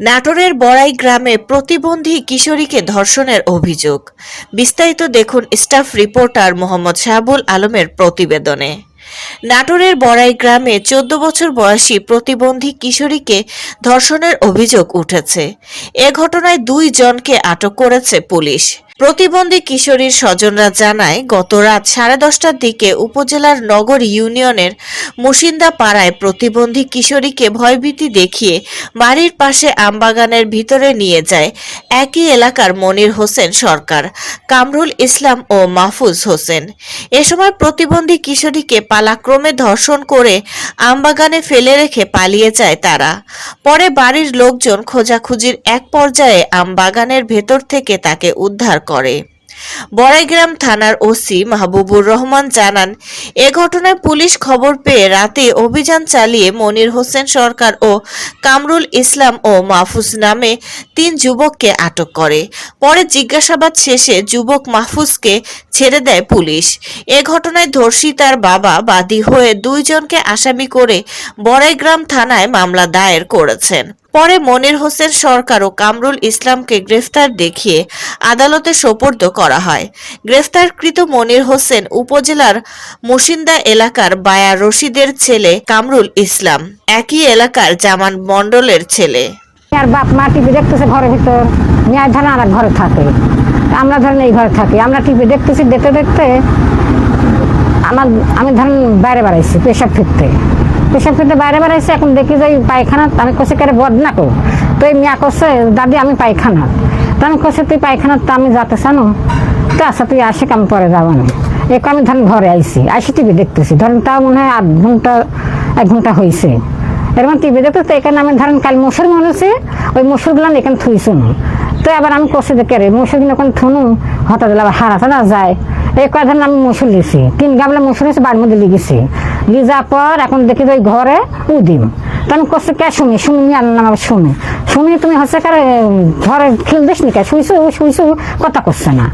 নাটোরের বড়াই গ্রামে প্রতিবন্ধী কিশোরীকে ধর্ষণের অভিযোগ। বিস্তারিত দেখুন স্টাফ রিপোর্টার মোহাম্মদ শাহাবুল আলমের প্রতিবেদনে। নাটোরের বড়াই গ্রামে চোদ্দ বছর বয়সী প্রতিবন্ধী কিশোরীকে ধর্ষণের অভিযোগ উঠেছে। এ ঘটনায় দুই জনকে আটক করেছে পুলিশ। প্রতিবন্ধী কিশোরীর স্বজনরা জানায় গত রাত সাড়ে দশটার দিকে উপজেলার নগর ইউনিয়নের মুসিন্দা পাড়ায় প্রতিবন্ধী কিশোরীকে ভয়ভীতি দেখিয়ে বাড়ির পাশে আমবাগানের ভিতরে নিয়ে যায় একই এলাকার মনির হোসেন সরকার, কামরুল ইসলাম ও মাহফুজ হোসেন। এ সময় প্রতিবন্ধী কিশোরীকে পালাক্রমে ধর্ষণ করে আমবাগানে ফেলে রেখে পালিয়ে যায় তারা। পরে বাড়ির লোকজন খোঁজাখুঁজির এক পর্যায়ে আমবাগানের ভেতর থেকে তাকে উদ্ধার করে। বড়াইগ্রাম থানার ওসি মাহবুবুর রহমান জানান, এ ঘটনায় পুলিশ খবর পেয়ে রাতে অভিযান চালিয়ে মনির হোসেন সরকার ও কামরুল ইসলাম ও মাহফুজ নামে তিন যুবককে আটক করে। পরে জিজ্ঞাসাবাদ শেষে যুবক মাহফুজকে ছেড়ে দেয় পুলিশ। এ ঘটনায় ধর্ষিতার বাবা বাদী হয়ে দুইজনকে আসামি করে বড়াইগ্রাম থানায় মামলা দায়ের করেছেন। পরে মনির হোসেন সরকার ও কামরুল ইসলামকে গ্রেফতার দেখিয়ে আদালতে সোপর্দ করা হয়। গ্রেফতারকৃত মনির হোসেন উপজেলার মুসিন্দা এলাকার বায়া রশিদের ছেলে কামরুল ইসলাম। একই এলাকার জামান মণ্ডলের ছেলে। আর বাপ মা টিভি দেখতেছে ঘরের ভিতর, মেয়ের ধরেন আর ঘরে থাকে। আমরা ধরেন এই ঘরে থাকি। আমরা টিভি দেখতেছি, দেখতে দেখতে আমার, আমি ধরেন বাইরে বেড়াইছি, পেশাব ফিরতে। পেশাব ফিরতে বাইরে বেড়াইছি, এখন দেখি যে পায়খানা, আমি কষে করে, বদনা কো? তো এই মিয়া করছে দাদি, আমি পায়খানা। তো আমি কষে তুই পায়খানা তো আমি যাতে চানো? তো আচ্ছা তুই আসে আমি পরে যাব না। এক আমি ধরেন ঘরে আইছি আইসি টিভি দেখতেছি। ধরেন তাও মনে হয় আধ ঘণ্টা, এক ঘণ্টা হয়েছে এর মানে টিভি দেখতে তো এখানে আমি ধরেন কাল মসুর মনেছে ওই মসুরগুলো এখানে থুইছো না। তো আবার আমি কষে দেখে রে মসুর এখন থুনু? হঠাৎ আবার হারাতে না যায়। এই ধরেন আমি মসুর লিছি তিন গামলা মসুর এসে বাড়ির মধ্যে লিখেছি। লিজা পর এখন দেখি ওই ঘরে উদিম। তো আমি করছি কে শুনি? শুনি আর নাম আবার শুনি। শুনি তুমি হচ্ছে কারে ঘরে খেল দিস নি কে? শুইছো শুইছো, কথা করছে না।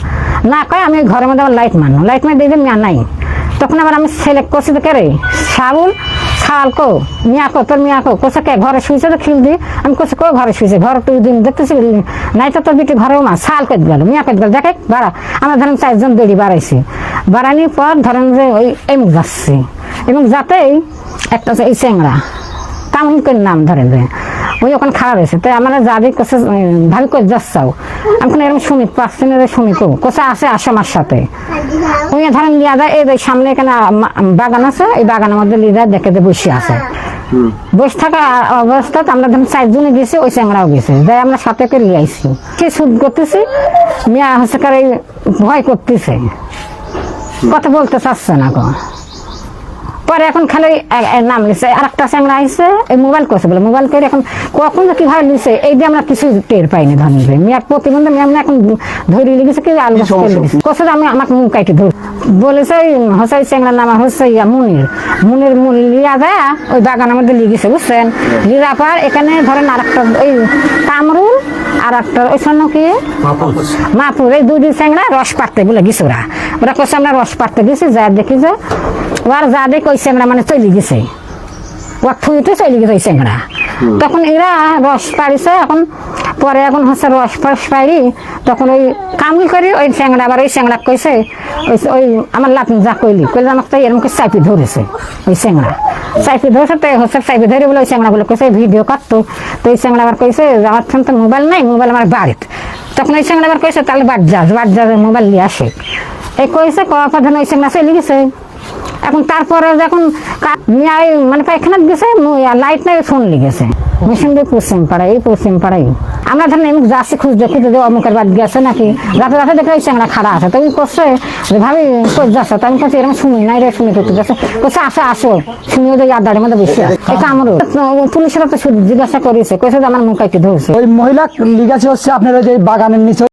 না কয়, আমি ঘরের মধ্যে আবার লাইট মানো লাইট মানে দিয়ে আমি নাই। তখন আবার আমি সিলেক্ট করছি তো কে রে? সাবুল শালকো মিয়াকো তোর মিয়াকো কোসে কে, ঘরে শুয়েছে তো খিল দি? আমি কোসে কো ঘরে শুয়েছে ঘরে তুই দিন দেখতেছি নাই তো তোর বিটি ঘরে মা শাল কেটে গেল, মিয়া কেটে গেল। দেখে বাড়া আমরা ধরেন চারজন দড়ি বাড়াইছি। বাড়ানির পর ধরেন যে ওই এমুক যাচ্ছি। এবং যাতেই একটা এই চ্যাংরা কামুন করে নাম ধরে যে, ওই ওখানে খারাপ হয়েছে তাই আমরা যাবি কোসে ভাবি করে যাচ্ছাও? আমি এরকম শুনি, পাঁচ দিনের শুনি তো কোসে আসে আসে আমার সাথে। ওই ধরেন লিয়া যায় এই সামনে এখানে বাগান আছে এই বাগানের মধ্যে লিডার দেখে বসে আছে। বসে থাকা অবস্থাত আমরা ধরুন চারজনে গেছি ওই চ্যাংরাও গেছে। যাই আমরা সাথে করে লিয়ে আইছি কে সুদ করতেছি? মিয়া হচ্ছে কার এই ভয় করতেছে। কথা বলতে চাচ্ছে না গো পরে এখন খালি নাম লিখছে আর একটা চ্যাংরা আইসে এই মোবাইল করছে বলে মোবাইল করে এখন কখন যে কীভাবে লিখছে এই দিয়ে আমরা কিছু টের পাইনি ধরেন মিয়া প্রতিবন্ধী মিয়া এখন ধরে লিখেছে কি আলু কোথাও আমি আমাকে মুখ কাটি ধর বলেছে হসাই চ্যাংরার নাম হচ্ছে ইয়া মুনির। মুনির মুন লিয়া দেয়া ওই বাগানের মধ্যে লিখেছে বুঝছেন? লিরা পর এখানে ধরেন আর একটা ওই কামরুল আর একটা ওই সন্ন কি? মাপুর এই দুই দিন চ্যাংরা রস পাড়তে বলে গেছে ওরা। ওরা কইছে আমরা রস পাড়তে গেছি যা দেখি যে ওর যা দেখে ওই চ্যাংরা মানে চলে গেছে। ও থুইতে চলে গেছে ওই চ্যাংরা তখন এরা রস পাড়িছে এখন পরে এখন হচ্ছে রস ফস পাড়ি তখন ওই কামুল করি ওই চ্যাংরা আবার ওই চ্যাংরা কইছে ওই ওই আমার লাভ যা কইলি কইলে আমাকে তো এরকম চাপি ধরেছে ওই চ্যাংরা চাপি ধরেছে তো হচ্ছে চাপি ধরে বলে ওই বলে কইছে ভিডিও কাটতো তো ওই চ্যাংরা আবার কইছে আমার ফোন তো মোবাইল নাই মোবাইল আমার বাড়িতে। তখন ওই চ্যাংরা আবার কইছে তাহলে বাদ যাস বাদ যাস মোবাইল নিয়ে আসে। এই কইছে ধরেন ওই চ্যাংরা চলে গেছে। এখন তারপরে যখন মানে পায়খানাত গেছে লাইট নাই ফোন মিশন দিয়ে পশ্চিম পাড়ায়, এই পশ্চিম পাড়াই আমরা ধরেন যাচ্ছি যে অমুকের বাদ গেছে নাকি, রাতে রাতে দেখে আছে। যে, ভাবি যাচ্ছে? তো আমি কাছে এরকম শুনি নাই রে আসো আসো শুনি ওদের আড্ডার মধ্যে বসে এটা আমারও তো জিজ্ঞাসা করেছে, কইছে যে আমার মুখ একটু ধরছে। ওই মহিলা লিগাছে হচ্ছে আপনার ওই যে বাগানের নিচে।